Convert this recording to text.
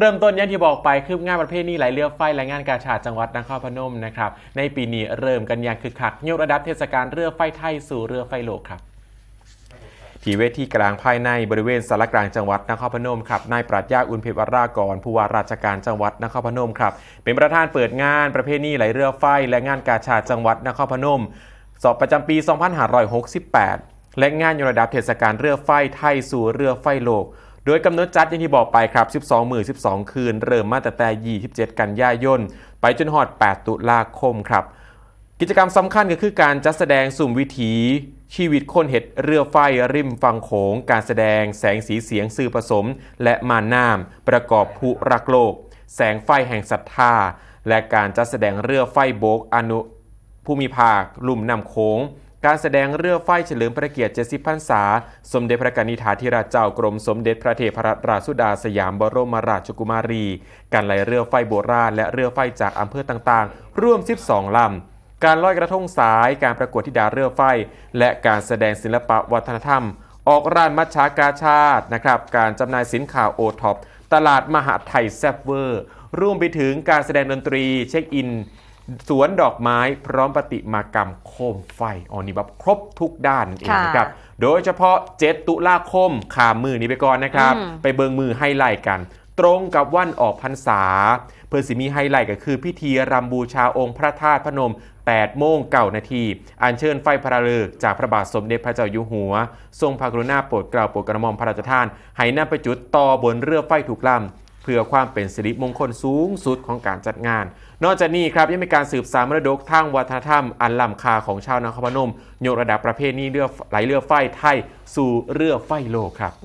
เริ่มต้นอย่างที่บอกไปคืบงานประเภทนี้ไหลเรือไฟและงานกาชาดจังหวัดนครพนมนะครับ ในปีนี้เริ่มกันอย่างคึกคักยกระดับเทศกาลเรือไฟไทยสู่เรือไฟโลกครับที่เวทีกลางภายในบริเวณสารกลางจังหวัดนครพนมครับนายปรัชญาอุ่นเพชรวรากรผู้ว่าราชการจังหวัดนครพนมครับ เป็นประธานเปิดงานประเพณีไหลเรือไฟ และงานกาชาดจังหวัดนครพนม สอบประจำปี 2568 และงานยกระดับเทศกาลเรือไฟไทยสู่เรือไฟโลก โดยกำหนดจัดอย่างที่บอกไปครับ 12 มือ 12 คืน เริ่มมาตั้งแต่ 27 กันยายน ไปจนหอด 8 ตุลาคมครับ กิจกรรมสำคัญก็คือการจัดแสดงสุ่มวิถีชีวิตคนเห็ดเรือไฟริมฝั่งโขง การแสดงแสงสีเสียงสื่อผสม และมานามประกอบผู้รักโลก แสงไฟแห่งศรัทธา และการจัดแสดงเรือไฟโบกอนุภูมิภาคลุ่มน้ำโขง การแสดงเรือไฟเฉลิมพระเกียรติ 70 พรรษา สมเด็จพระกนิษฐาธิราชเจ้ากรมสมเด็จพระเทพรัตนราชสุดาสยามบรมราชกุมารี การไหลเรือไฟโบราณและเรือไฟจากอำเภอต่างๆ ร่วม 12 ลำ การลอยกระทงสาย การประกวดธิดาเรือไฟ และการแสดงศิลปะวัฒนธรรม ออกร้านมัชชากาชาตินะครับ การจำหน่ายสินค้าโอท็อป ตลาดมหาไทยแซบเวอร์รวมไปถึงการแสดงดนตรีเช็คอิน สวนดอกไม้พร้อมประติมากรรมโคมไฟอ๋อนี่แบบครบทุกด้านนั่นเองค่ะนะครับ โดยเฉพาะ 7 ตุลาคมขามมือนี้ไปก่อนนะครับอืมไปเบิงมือไฮไลท์กัน ตรงกับวันออกพรรษา เพื่อสิมีไฮไลท์ก็คือพิธีรำบูชาองค์พระธาตุพนม8โมงเก่านาทีอัญเชิญไฟพระฤกษ์จากพระบาทสมเด็จพระเจ้าอยู่หัว ทรงพระกรุณาโปรดเกล้าโปรดกระหม่อมพระราชทานให้นำไปจุดต่อบนเรือไฟถูกลำ เพื่อความเป็นสิริมงคลสูงสุดของการจัดงาน นอกจากนี้ครับยังมีการสืบสานมรดกทางวัฒนธรรม อันล้ำค่าของชาวนครพนม ยกระดับประเพณีเรือไหลเรือไฟไทย สู่เรือไฟโลกครับ